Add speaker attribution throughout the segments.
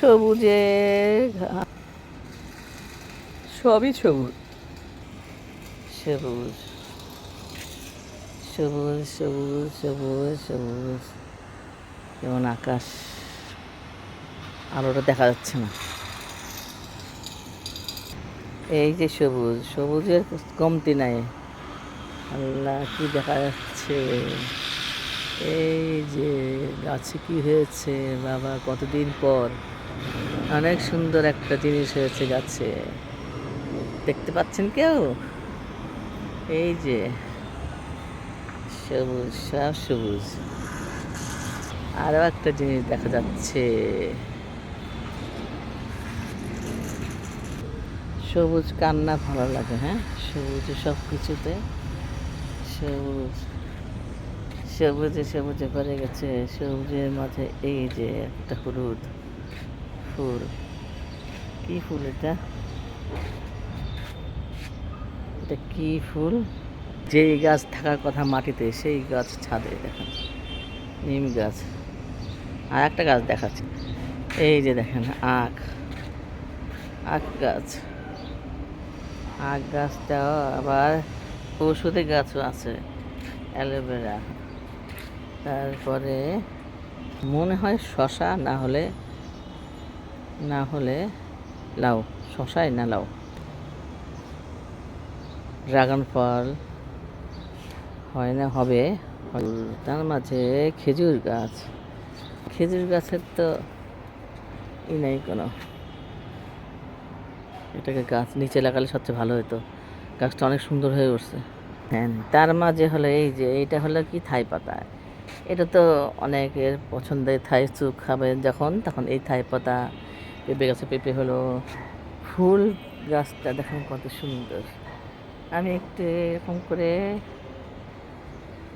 Speaker 1: সবুজে সবই সবুজ। সবুজ। সবুজ সবুজ সবুজ সবুজ। যেমন আকাশ। আলোটা দেখা যাচ্ছে না। এই যে সবুজ সবুজের কমতি নাই। আল্লাহ কি দেখা যাচ্ছে? এই যে গাছে কি হয়েছে? বাবা কতদিন পর? অনেক সুন্দর একটা জিনিস হয়েছে গাছে। দেখতে পাচ্ছেন কেউ? এই যে, সবুজ, সব সবুজ। আরও একটা জিনিস দেখা যাচ্ছে। সবুজ কান্না ভালো লাগে হ্যাঁ? সবুজ সব কিছুতে সবুজ, সবুজে সবুজে ভরে গেছে। সবুজের মাঝে এই যে একটা হলুদ। ফুল। কি ফুল এটা? এটা কি ফুল? যেই গাছ থাকার কথা মাটিতে, সেই গাছ ছাদে, দেখেন। নিম গাছ। আর একটা গাছ দেখাচ্ছে। এই যে দেখেন, আখ। আখ গাছ। আখ গাছটাও আবার ওষুধের গাছও আছে, অ্যালোভেরা। তারপরে মনে হয় শশা, না হলে না হলে লাউ শশায় না লাউ ড্রাগন ফল হয় না, হবে। তার মাঝে খেজুর গাছ। খেজুর গাছের তো ই নাই কোনো। এটাকে গাছ নিচে লাগালে সবচেয়ে ভালো হতো গাছটা অনেক সুন্দর হয়ে উঠছে। হ্যাঁ তার মাঝে হলো এই যে, এইটা হলো কি থাই পাতা। এটা তো অনেকের পছন্দের থাই চুপ খাবে যখন, তখন এই থাই পাতা পেঁপে গাছে পেঁপে হলো, ফুল গাছটা দেখুন কত সুন্দর। আমি একটু এরকম করে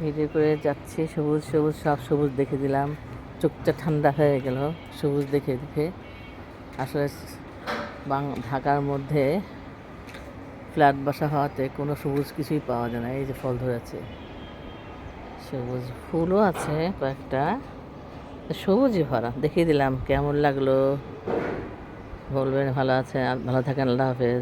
Speaker 1: ভিডিও করে যাচ্ছি, সবুজ সবুজ, সব সবুজ দেখে দিলাম। চোখটা ঠান্ডা হয়ে গেল, সবুজ দেখে দেখে। আসলে বাং, ঢাকার মধ্যে ফ্ল্যাট বাসা হওয়াতে কোনো সবুজ কিছুই পাওয়া যায় না, এই যে ফল ধরেছে। সবুজ ফুলও আছে কয়েকটা, সবুজই ভরা, দেখিয়ে দিলাম কেমন লাগল। বলবেন ভালো আছে ভালো থাকেন আল্লাহ হাফেজ।